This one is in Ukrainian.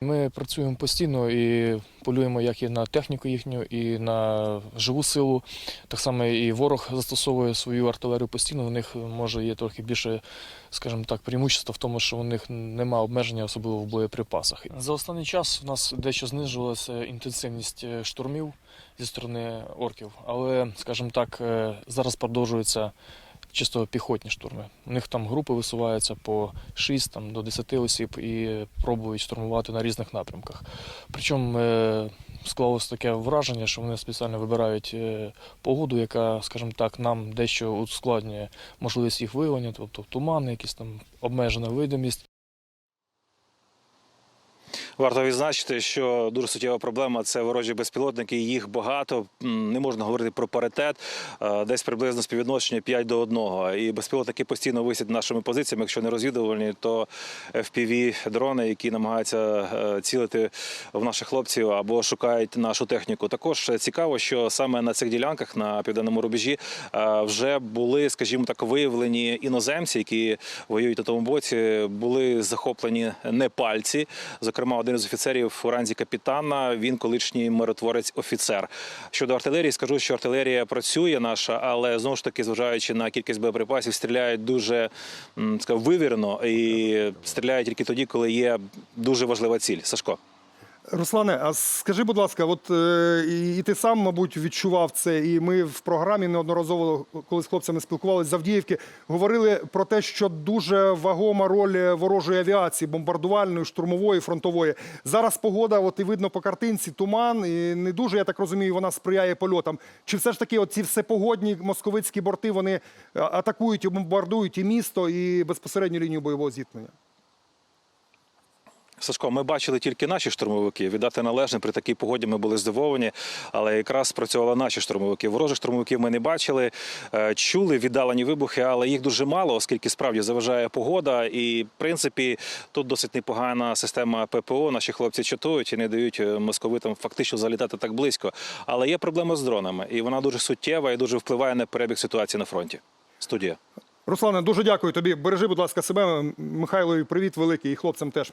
Ми працюємо постійно і полюємо як і на техніку їхню, і на живу силу. Так само і ворог застосовує свою артилерію постійно. У них може є трохи більше, скажімо так, преимущество в тому, що у них немає обмеження, особливо в боєприпасах. За останній час у нас дещо знижувалася інтенсивність е, штурмів зі сторони орків, але, скажімо так, е, зараз продовжується чисто піхотні штурми. У них там групи висуваються по 6 там, до 10 осіб і пробують штурмувати на різних напрямках. Причому е, склалося таке враження, що вони спеціально вибирають е, погоду, яка, скажімо так, нам дещо ускладнює можливість їх виявлення, тобто тумани, якісь там обмежена видимість. Варто відзначити, що дуже суттєва проблема це ворожі безпілотники. Їх багато. Не можна говорити про паритет. Е, Десь приблизно співвідношення 5 до 1. І безпілотники постійно висять нашими позиціями. Якщо не розвідувальні, то fpv дрони, які намагаються е, цілити в наших хлопців або шукають нашу техніку. Також цікаво, що саме на цих ділянках на південному рубежі е, вже були, скажімо так, виявлені іноземці, які воюють на тому боці, були захоплені непальці. Зокрема, один із офіцерів у ранзі капітана. Він колишній миротворець офіцер. Щодо артилерії, скажу, що артилерія працює наша, але знову ж таки, зважаючи на кількість боєприпасів, стріляють дуже скажу, вивірено і стріляють тільки тоді, коли є дуже важлива ціль. Сашко. Руслане, а скажи, будь ласка, от е, і, ти сам, мабуть, відчував це, і ми в програмі неодноразово, коли з хлопцями спілкувалися з Авдіївки, говорили про те, що дуже вагома роль ворожої авіації, бомбардувальної, штурмової, фронтової. Зараз погода, от і видно по картинці, туман, і не дуже, я так розумію, вона сприяє польотам. Чи все ж таки оці всепогодні московицькі борти вони е, атакують і бомбардують і місто, і безпосередню лінію бойового зіткнення? Сашко, ми бачили тільки наші штурмовики. Віддати належне при такій погоді ми були здивовані, але якраз спрацювали наші штурмовики. Ворожих штурмовиків ми не бачили, Е, чули віддалені вибухи, але їх дуже мало, оскільки справді заважає погода. І в принципі тут досить непогана система ППО. Наші хлопці чатують і не дають е, московитам фактично залітати так близько. Але є проблема з дронами, і вона дуже суттєва і дуже впливає на перебіг ситуації на фронті. Студія. Руслане, дуже дякую тобі. Бережи, будь ласка, себе. Михайлові привіт великий і хлопцям теж.